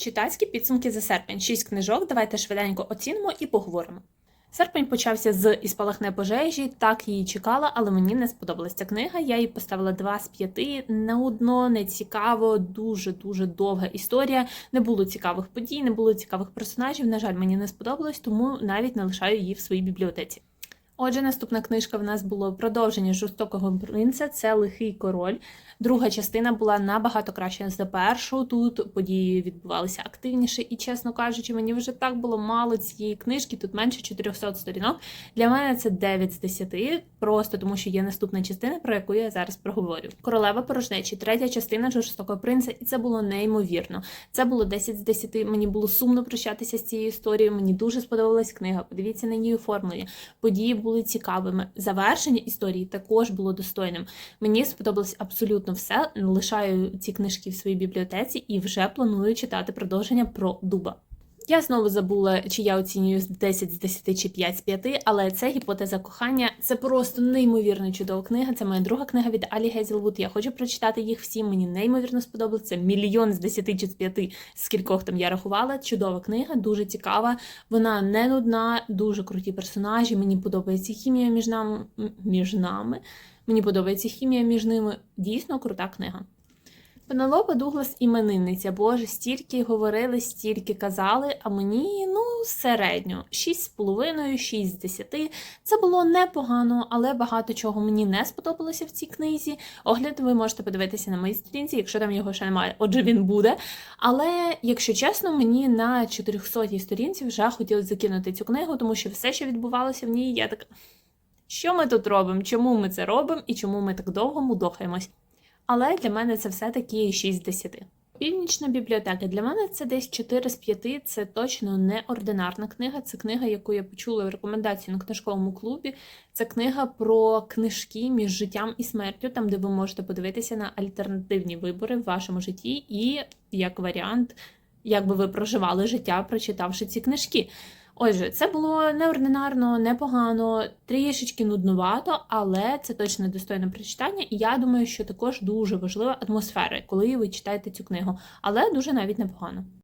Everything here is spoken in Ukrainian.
Читацькі підсумки за серпень. Шість книжок. Давайте швиденько оцінимо і поговоримо. Серпень почався з «І спалахне пожежі. Так її чекала, але мені не сподобалася книга. Я їй поставила 2 з 5. Нудно, не цікаво, дуже дуже довга історія. Не було цікавих подій, не було цікавих персонажів. На жаль, мені не сподобалось, тому навіть не лишаю її в своїй бібліотеці. Отже, наступна книжка в нас було продовження жорстокого принца. Це лихий король. Друга частина була набагато краща за першу. Тут події відбувалися активніше, і, чесно кажучи, мені вже так було мало цієї книжки. Тут менше 400 сторінок. Для мене це 9 з 10, просто тому що є наступна частина, про яку я зараз проговорю. Королева порожнечі, третя частина жорстокого принца, і це було неймовірно. Це було 10 з 10. Мені було сумно прощатися з цією історією. Мені дуже сподобалась книга. Подивіться на її оформлення. Події були цікавими. Завершення історії також було достойним. Мені сподобалось абсолютно все. Лишаю ці книжки в своїй бібліотеці і вже планую читати продовження про дуба. Я знову забула, чи я оцінюю з 10 з 10 чи 5 з 5, але це гіпотеза кохання. Це просто неймовірно чудова книга. Це моя друга книга від Алі Гейзелвуд. Я хочу прочитати їх всі. Мені неймовірно сподобалося. Це мільйон з 10 чи з 5, скількох там я рахувала. Чудова книга, дуже цікава. Вона не нудна, дуже круті персонажі. Мені подобається хімія між нами. Між нами. Мені подобається хімія між ними. Дійсно крута книга. Пенелопа Дуглас іменинниця. Боже, стільки говорили, стільки казали, а мені ну середньо 6,5, 6 з 10. Це було непогано, але багато чого мені не сподобалося в цій книзі. Огляд ви можете подивитися на моїй сторінці, якщо там його ще немає, отже, він буде. Але, якщо чесно, мені на 400 сторінці вже хотілося закинути цю книгу, тому що все, що відбувалося в ній, я така. Що ми тут робимо? Чому ми це робимо і чому ми так довго мудохаємось? Але для мене це все-таки 6 з 10. Північна бібліотека для мене це десь 4 з 5. Це точно не ординарна книга. Це книга, яку я почула в рекомендації на книжковому клубі. Це книга про книжки між життям і смертю, там де ви можете подивитися на альтернативні вибори в вашому житті, і як варіант, як би ви проживали життя, прочитавши ці книжки. Отже, це було неординарно, непогано, трішечки нуднувато, але це точно достойне прочитання. І я думаю, що також дуже важлива атмосфера, коли ви читаєте цю книгу, але дуже навіть непогано.